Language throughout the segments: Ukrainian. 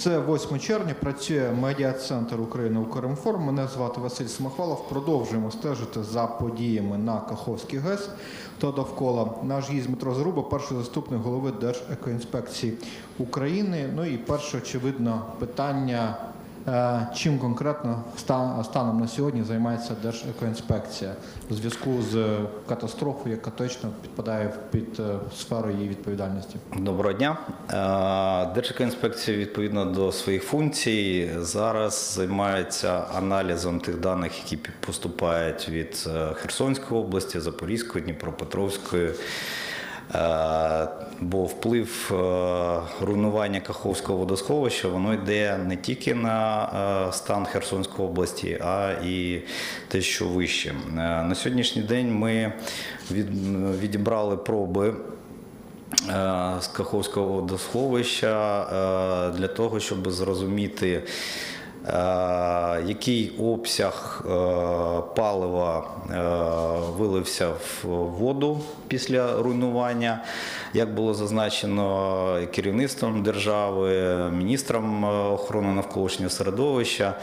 Це 8 червня. Працює медіа-центр України Укрінформ. Мене звати Василь Смахвалов. Продовжуємо стежити за подіями на Каховській ГЕС та довкола. Наш гість Дмитро Заруба, перший заступник голови Держекоінспекції України. Ну і перше, очевидно, питання. Е, Чим конкретно станом на сьогодні займається Держекоінспекція у зв'язку з катастрофою, яка точно підпадає під е, сферу її відповідальності? Доброго дня. Е, Держекоінспекція відповідно до своїх функцій зараз займається аналізом тих даних, які поступають від Херсонської області, Запорізької, Дніпропетровської. Е, Бо вплив е, руйнування Каховського водосховища воно йде не тільки на е, стан Херсонської області, а і те, що вище. На сьогоднішній день ми відібрали проби з Каховського водосховища для того, щоб зрозуміти, який обсяг е, палива е, вилився в воду після руйнування, як було зазначено керівництвом держави, міністром е, охорони навколишнього середовища.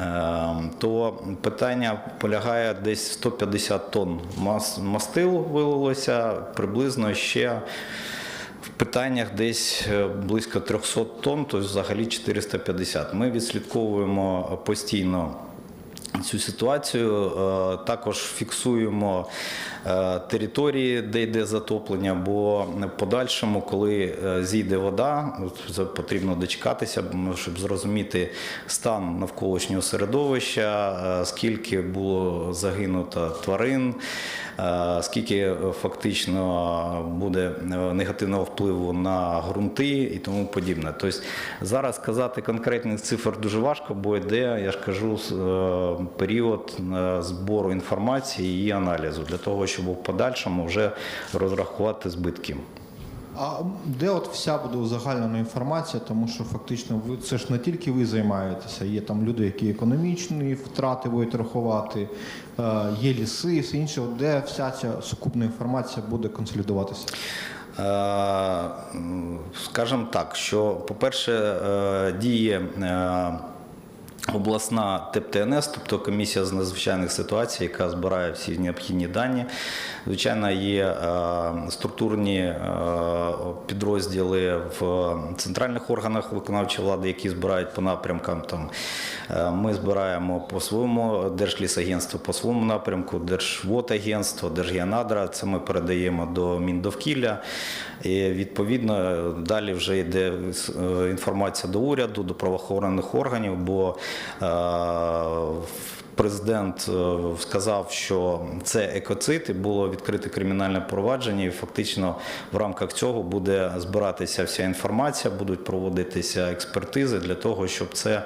Е, То питання полягає десь 150 тонн мас- мастил вилилося, приблизно ще питаннях десь е, близько 300 тонн, тобто взагалі 450. Ми відслідковуємо постійно. Цю ситуацію Е, також фіксуємо е, території, де йде затоплення, бо в подальшому, коли зійде вода, потрібно дочекатися, щоб зрозуміти стан навколишнього середовища, скільки було загинуто тварин, скільки е, фактично буде е, негативного впливу на ґрунти і тому подібне. Тобто зараз сказати конкретних цифр дуже важко, бо йде, я ж кажу, е, період е, збору інформації і аналізу для того, щоб в подальшому вже розрахувати збитки. А де от вся буде узагальнена інформація, тому що фактично ви це ж не тільки ви займаєтеся, є там люди, які економічні втрати будуть рахувати, е, є ліси, і все інше. Де вся ця сукупна інформація буде консолідуватися? Е, м, Скажімо так, що, по-перше, е, діє обласна ТЕП-ТНС, тобто комісія з надзвичайних ситуацій, яка збирає всі необхідні дані. Звичайно, є е, структурні е, підрозділи в центральних органах виконавчої влади, які збирають по напрямкам. Там е, ми збираємо по своєму Держлісагентству, по своєму напрямку, Держводагентство, Держгеонадра. Це ми передаємо до Міндовкілля. І відповідно далі вже йде інформація до уряду, до правоохоронних органів, бо Президент е, сказав, що це екоцид, і було відкрите кримінальне провадження, і фактично в рамках цього буде збиратися вся інформація, будуть проводитися експертизи для того, щоб це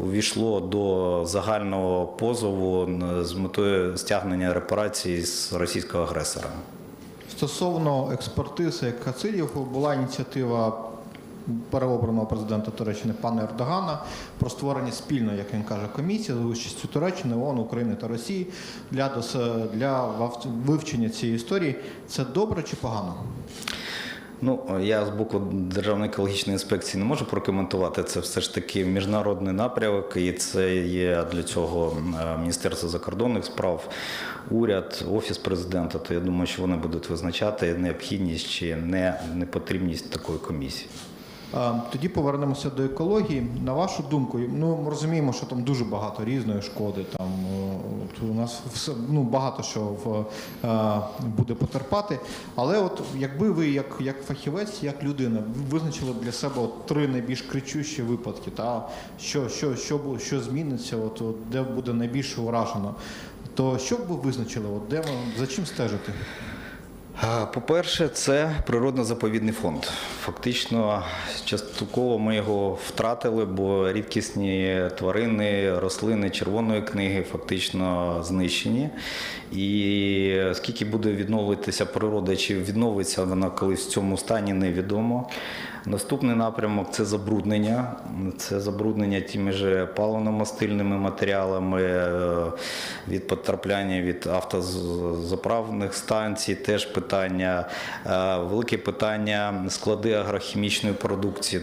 увійшло до загального позову з метою стягнення репарацій з російського агресора. Стосовно експертизи екоцидів була ініціатива переобраного президента Туреччини пана Ердогана про створення спільної, як він каже, комісії за участю Туреччини, ООН, України та Росії для, для вивчення цієї історії. Це добре чи погано? Ну, я з боку Державної екологічної інспекції не можу прокоментувати. Це все ж таки міжнародний напрямок, і це є для цього е, Міністерство закордонних справ, уряд, офіс президента. То я думаю, що вони будуть визначати необхідність чи не непотрібність такої комісії. Тоді повернемося до екології. На вашу думку, ну ми розуміємо, що там дуже багато різної шкоди. Там е, у нас все ну багато що в, е, буде потерпати. Але от якби ви, як, як фахівець, як людина, визначили для себе от три найбільш кричущі випадки, та що, що, що, що зміниться, от, от де буде найбільше уражено, то що б ви визначили? От де за чим стежити? По-перше, це природно-заповідний фонд. Фактично, частково ми його втратили, бо рідкісні тварини, рослини червоної книги фактично знищені. І скільки буде відновитися природа, чи відновиться вона колись в цьому стані, невідомо. Наступний напрямок це забруднення. Це забруднення тими ж паливно-мастильними матеріалами е, від потрапляння від автозаправних станцій. Теж питання, Е, велике питання склади агрохімічної продукції,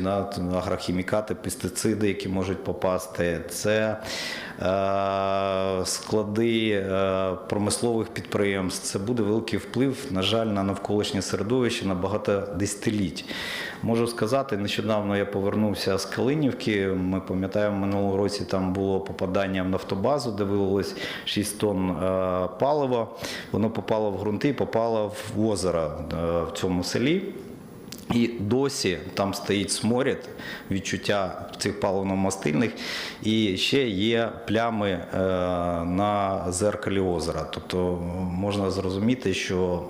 агрохімікати, пестициди, які можуть попасти. Це е, склади промислових підприємств. Це буде великий вплив, на жаль, на навколишнє середовище на багато десятиліть. Можу сказати, нещодавно я повернувся з Калинівки. Ми пам'ятаємо, минулого році там було попадання в нафтобазу, де вилилось 6 тонн е, палива. Воно попало в ґрунти попало в озеро е, в цьому селі. І досі там стоїть сморід, відчуття цих паливно-мастильних, і ще є плями е, на зеркалі озера. Тобто можна зрозуміти, що,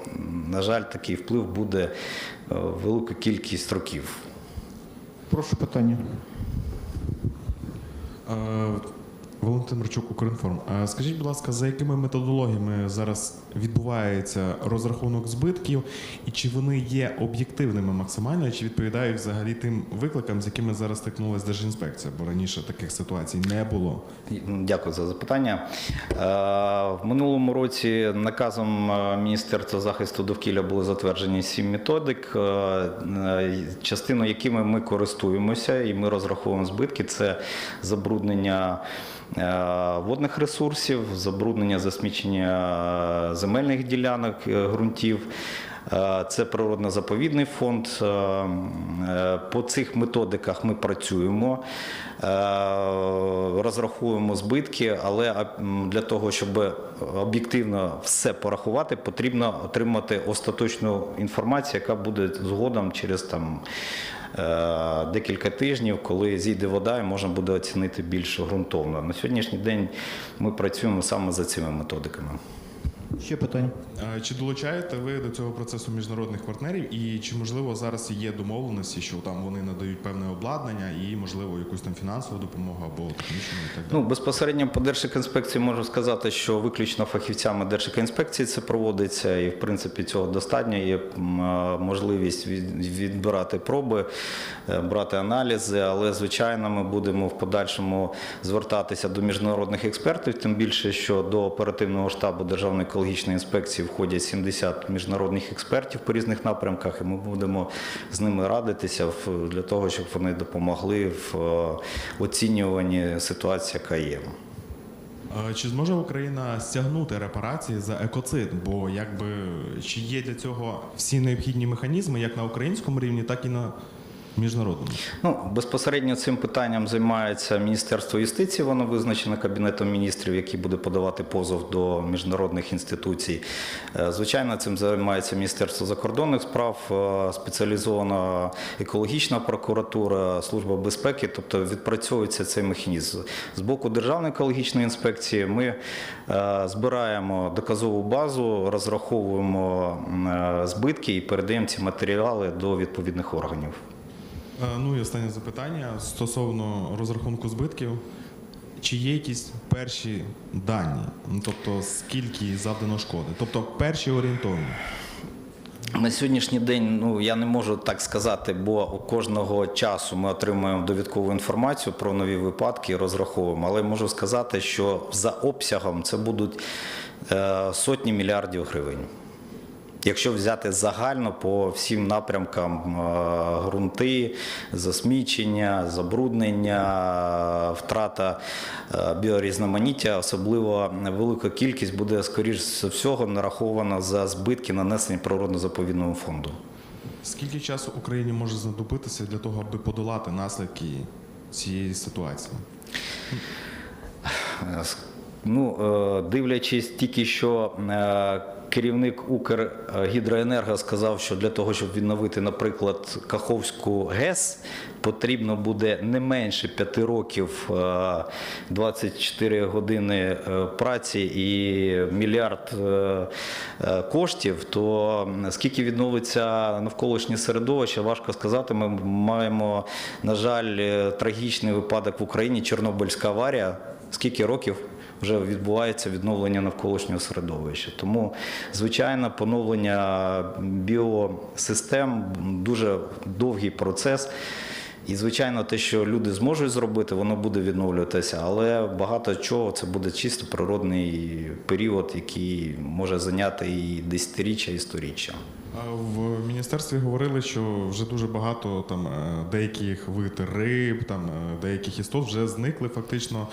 на жаль, такий вплив буде велику кількість років. Прошу питання. Валентин Марчук, Укрінформ. Скажіть, будь ласка, за якими методологіями зараз відбувається розрахунок збитків, і чи вони є об'єктивними максимально, чи відповідають взагалі тим викликам, з якими зараз стикнулася Держінспекція? Бо раніше таких ситуацій не було. Дякую за запитання. Е, В минулому році наказом е, Міністерства захисту довкілля були затверджені сім методик, е, е, якими ми користуємося і ми розраховуємо збитки. Це забруднення водних ресурсів, забруднення засмічення е, земельних ділянок е, ґрунтів. Е, Це природно-заповідний фонд. Е, е, По цих методиках ми працюємо, е, розраховуємо збитки, але для того, щоб об'єктивно все порахувати, потрібно отримати остаточну інформацію, яка буде згодом через там. Е, Декілька тижнів, коли зійде вода, і можна буде оцінити більш ґрунтовно. На сьогоднішній день ми працюємо саме за цими методиками. Ще питання. Е, Чи долучаєте ви до цього процесу міжнародних партнерів, і чи можливо зараз є домовленості, що там вони надають певне обладнання і можливо якусь там фінансову допомогу або технічну і так далі? Ну, безпосередньо по Держекінспекції можу сказати, що виключно фахівцями Держекінспекції це проводиться, і в принципі цього достатньо. Є е, можливість відбирати проби, е, брати аналізи, але звичайно ми будемо в подальшому звертатися до міжнародних експертів, тим більше, що до оперативного штабу Державної екологічної інспекції входять 70 міжнародних експертів по різних напрямках, і ми будемо з ними радитися для того, щоб вони допомогли в е, оцінюванні ситуації, яка є. Чи зможе Україна стягнути репарації за екоцид? Бо якби чи є для цього всі необхідні механізми, як на українському рівні, так і на міжнародному? Ну, безпосередньо цим питанням займається Міністерство юстиції. Воно визначено Кабінетом міністрів, який буде подавати позов до міжнародних інституцій. Е, Звичайно, цим займається Міністерство закордонних справ, е, спеціалізована екологічна прокуратура, служба безпеки. Тобто відпрацьовується цей механізм. З боку Державної екологічної інспекції ми е, збираємо доказову базу, розраховуємо збитки і передаємо ці матеріали до відповідних органів. Е, Ну і останнє запитання стосовно розрахунку збитків. Чи є якісь перші дані? Ну тобто скільки завдано шкоди? Тобто перші орієнтовні. На сьогоднішній день ну я не можу так сказати, бо кожного часу ми отримуємо довідкову інформацію про нові випадки і розраховуємо. Але можу сказати, що за обсягом це будуть е, сотні мільярдів гривень. Якщо взяти загально по всім напрямкам е, ґрунти, засмічення, забруднення, втрата е, біорізноманіття, особливо велика кількість буде, скоріш за всього, нарахована за збитки, нанесені природно-заповідному фонду. Скільки часу Україні може знадобитися для того, аби подолати наслідки цієї ситуації? Е, Ну, е, дивлячись тільки, що е, керівник Укргідроенерго сказав, що для того, щоб відновити, наприклад, Каховську ГЕС, потрібно буде не менше 5 років, е, 24 години е, праці і мільярд е, е, коштів, то скільки відновиться навколишнє середовище, важко сказати. Ми маємо, на жаль, е, трагічний випадок в Україні, Чорнобильська аварія. Скільки років? Вже відбувається відновлення навколишнього середовища. Тому, звичайно, поновлення біосистем дуже довгий процес. І, звичайно, те, що люди зможуть зробити, воно буде відновлюватися, але багато чого це буде чисто природний період, який може зайняти і десятиріччя, і сторіччя. В міністерстві говорили, що вже дуже багато там е, деяких вид риб, там е, деяких істот вже зникли фактично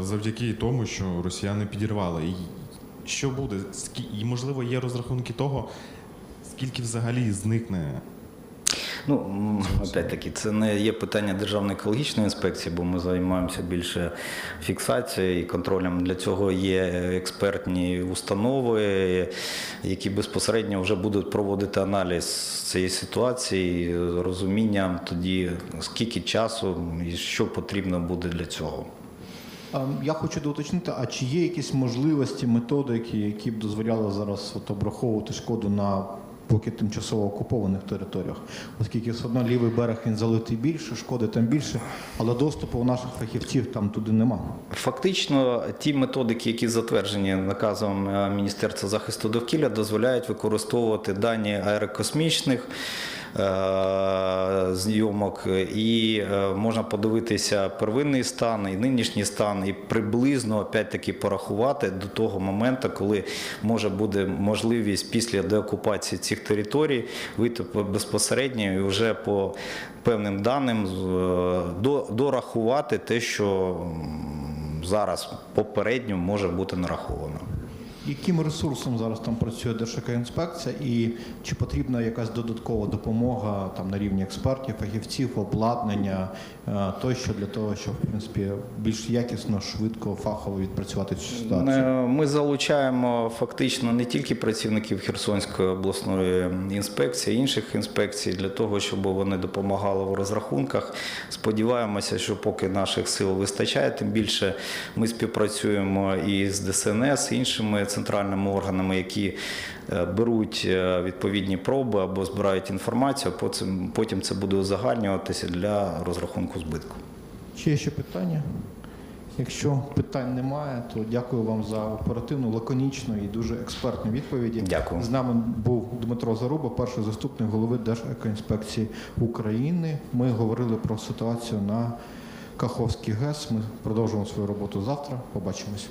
завдяки тому, що росіяни підірвали. І що буде? І можливо є розрахунки того, скільки взагалі зникне Ну, опять-таки, це не є питання Державної екологічної інспекції, бо ми займаємося більше фіксацією і контролем. Для цього є експертні установи, які безпосередньо вже будуть проводити аналіз цієї ситуації, розумінням тоді, скільки часу і що потрібно буде для цього. А, Я хочу доуточнити, а чи є якісь можливості, методики, які б дозволяли зараз от обраховувати шкоду на поки тимчасово окупованих територіях? Оскільки все одно лівий берег він залитий більше, шкоди там більше, але доступу у наших фахівців там туди нема. Фактично, ті методики, які затверджені наказом е, Міністерства захисту довкілля, дозволяють використовувати дані аерокосмічних зйомок, і е, можна подивитися первинний стан і нинішній стан, і приблизно опять-таки порахувати до того моменту, коли може буде можливість після деокупації цих територій вийти по- безпосередньо і вже по певним даним е, до- дорахувати те, що зараз попередньо може бути нараховано. Яким ресурсом зараз там працює Держекоінспекція і чи потрібна якась додаткова допомога там на рівні експертів, фахівців, обладнання е, тощо для того, щоб в принципі більш якісно, швидко, фахово відпрацювати цю ситуацію? Е, Ми залучаємо фактично не тільки працівників Херсонської обласної інспекції, інших інспекцій для того, щоб вони допомагали в розрахунках. Сподіваємося, що поки наших сил вистачає, тим більше ми співпрацюємо і з ДСНС, іншими центральними органами, які е, беруть е, відповідні проби або збирають інформацію. Потім потім це буде узагальнюватися для розрахунку збитку. Чи є ще питання? Якщо питань немає, то дякую вам за оперативну, лаконічну і дуже експертну відповіді. Дякую. З нами був Дмитро Заруба, перший заступник голови Держекоінспекції України. Ми говорили про ситуацію на Каховський ГЕС. Ми продовжуємо свою роботу завтра. Побачимось.